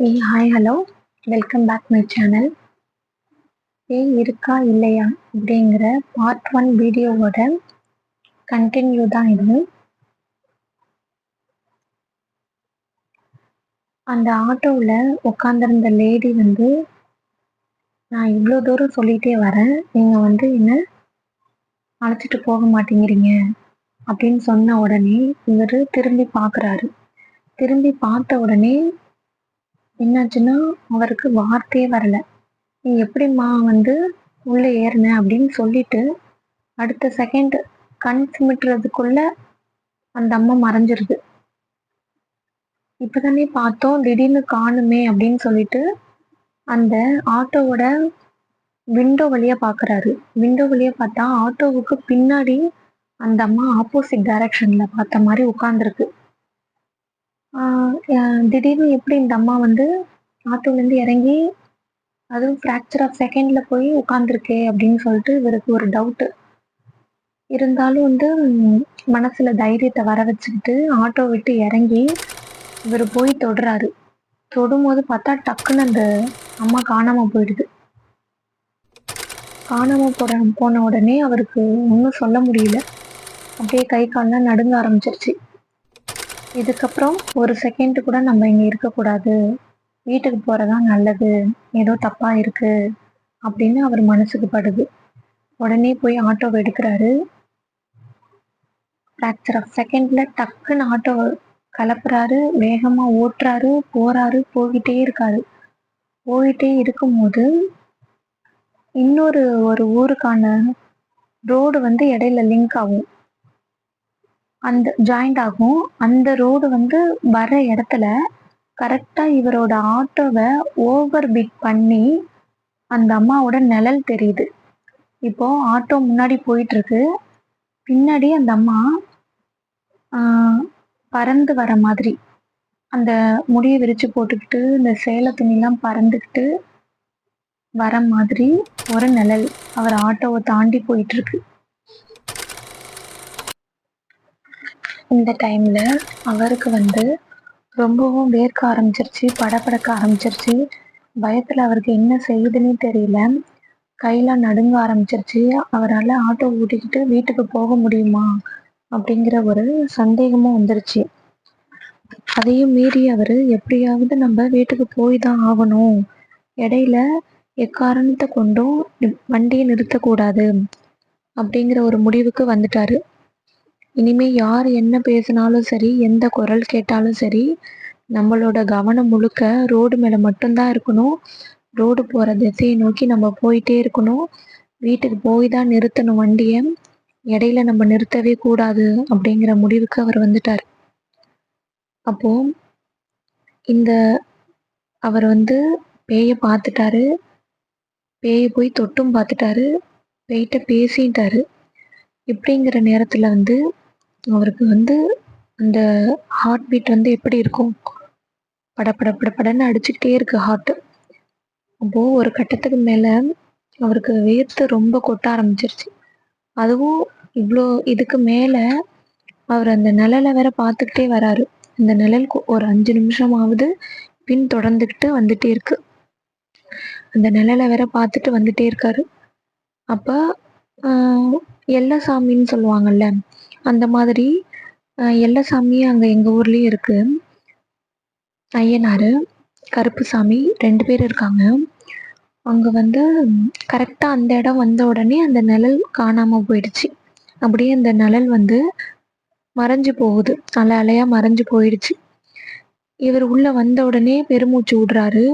ஏய் hi hello welcome back my channel ஏ இருக்கா இல்லையா? அப்படிங்கிற பார்ட் ஒன் வீடியோவோட கண்டினியூ தான் இது. அந்த ஆட்டோவில் உட்காந்துருந்த லேடி வந்து நான் இவ்வளோ தூரம் சொல்லிகிட்டே வரேன். நீங்கள் வந்து என்ன அழைச்சிட்டு போக மாட்டேங்கிறீங்க? அப்படின்னு சொன்ன உடனே இவர் திரும்பி பார்க்குறாரு. திரும்பி பார்த்த உடனே என்னாச்சுன்னா அவருக்கு வார்த்தையே வரல. நீ எப்படிம்மா வந்து உள்ளே ஏறின அப்படின்னு சொல்லிட்டு அடுத்த செகண்ட் கண் சிமிட்டுறதுக்குள்ள அந்த அம்மா மறைஞ்சிருது. இப்பதானே பார்த்தோம் திடீர்னு காணுமே அப்படின்னு சொல்லிட்டு அந்த ஆட்டோவோட விண்டோ வழியா பாக்குறாரு. விண்டோ வழியா பார்த்தா ஆட்டோவுக்கு பின்னாடி அந்த அம்மா ஆப்போசிட் டைரக்ஷன்ல பார்த்த மாதிரி உட்காந்துருக்கு திடீர்னு எப்படி இந்த அம்மா வந்து ஆட்டோலேருந்து இறங்கி அதுவும் ஃப்ராக்சர் ஆஃப் செகண்டில் போய் உட்காந்துருக்கே அப்படின்னு சொல்லிட்டு இவருக்கு ஒரு டவுட்டு இருந்தாலும் வந்து மனசில் தைரியத்தை வர வச்சுக்கிட்டு ஆட்டோ விட்டு இறங்கி இவர் போய் தொடுறாரு. தொடும்போது பார்த்தா டக்குன்னு அந்த அம்மா காணாமல் போயிடுது. காணாமல் போற போன உடனே அவருக்கு ஒன்றும் சொல்ல முடியல. அப்படியே கை கால்லாம் நடுங்க ஆரம்பிச்சிருச்சு. இதுக்கப்புறம் ஒரு செகண்ட் கூட நம்ம இங்க இருக்கக்கூடாது. வீட்டுக்கு போறதா நல்லது. ஏதோ தப்பா இருக்கு அப்படின்னு அவர் மனசுக்கு படுது. உடனே போய் ஆட்டோவை எடுக்கிறாரு. ஃப்ராக்சர் ஆஃப் செகண்ட்ல டக்குன்னு ஆட்டோ கலப்புறாரு. வேகமா ஓட்டுறாரு. போறாரு. போய்கிட்டே இருக்காரு. போயிட்டே இருக்கும்போது இன்னொரு ஒரு ஊருக்கான ரோடு வந்து இடையில லிங்க் ஆகும். அந்த ஜாயிண்ட் ஆகும். அந்த ரோடு வந்து வர இடத்துல கரெக்டாக இவரோட ஆட்டோவை ஓவர் பிட் பண்ணி அந்த அம்மாவோட நிழல் தெரியுது. இப்போ ஆட்டோ முன்னாடி போயிட்டு இருக்கு பின்னாடி அந்த அம்மா பறந்து வர மாதிரி அந்த முடியை விரிச்சு போட்டுக்கிட்டு இந்த சேலை துணிலாம் பறந்துக்கிட்டு வர மாதிரி ஒரு நிழல் அவர் ஆட்டோவை தாண்டி போயிட்டு இந்த டைம்ல அவருக்கு வந்து ரொம்பவும் வேர்க்க ஆரம்பிச்சிருச்சு படப்படக்க ஆரம்பிச்சிருச்சு. பயத்துல அவருக்கு என்ன செய்யுதுன்னு தெரியல. கையெல்லாம் நடுங்க ஆரம்பிச்சிருச்சு. அவரால் ஆட்டோ ஓட்டிக்கிட்டு வீட்டுக்கு போக முடியுமா அப்படிங்கிற ஒரு சந்தேகமும் வந்துருச்சு. அதையும் மீறி அவர் எப்படியாவது நம்ம வீட்டுக்கு போய் தான் ஆகணும். இடையில எக்காரணத்தை கொண்டும் வண்டியை நிறுத்தக்கூடாது அப்படிங்கிற ஒரு முடிவுக்கு வந்துட்டாரு. இனிமே யார் என்ன பேசினாலும் சரி எந்த குரல் கேட்டாலும் சரி நம்மளோட கவனம் முழுக்க ரோடு மேல மட்டும்தான் இருக்கணும். ரோடு போற திசையை நோக்கி நம்ம போயிட்டே இருக்கணும். வீட்டுக்கு போய் தான் நிறுத்தணும் வண்டியை. இடையில நம்ம நிறுத்தவே கூடாது அப்படிங்கிற முடிவுக்கு அவர் வந்துட்டார். அப்போ இந்த அவர் வந்து பேயை பார்த்துட்டாரு. பேயை போய் தொட்டும் பார்த்துட்டாரு. பேய்கிட்ட பேசிட்டாரு. இப்படிங்கிற நேரத்தில் வந்து அவருக்கு வந்து அந்த ஹார்ட் பீட் வந்து எப்படி இருக்கும்? பட பட பட படன்னு அடிச்சுக்கிட்டே இருக்கு ஹார்ட் அப்போ ஒரு கட்டத்துக்கு மேல அவருக்கு வேர்த்து ரொம்ப கொட்ட ஆரம்பிச்சிருச்சு. அதுவும் இவ்வளோ இதுக்கு மேல அவர் அந்த நிழலை வேற பார்த்துக்கிட்டே வராரு. அந்த நிழல் ஒரு அஞ்சு நிமிஷமாவது பின் தொடர்ந்துக்கிட்டு வந்துட்டே இருக்கு. அந்த நிழலை வேற பார்த்துட்டு வந்துட்டே இருக்காரு. அப்ப ஆஹ், எல்லசாமின்னு சொல்லுவாங்கல்ல அந்த மாதிரி ஆஹ், எல்லசாமி அங்கே எங்கள் ஊர்லேயும் இருக்குது ஐயனாரு கருப்புசாமி ரெண்டு பேர் இருக்காங்க. அங்கே வந்து கரெக்டாக அந்த இடம் வந்த உடனே அந்த நிழல் காணாமல் போயிடுச்சு. அப்படியே அந்த நிழல் வந்து மறைஞ்சு போகுது. அலை அலையாக மறைஞ்சு போயிடுச்சு. இவர் உள்ளே வந்த உடனே பெருமூச்சு விடுறாரு.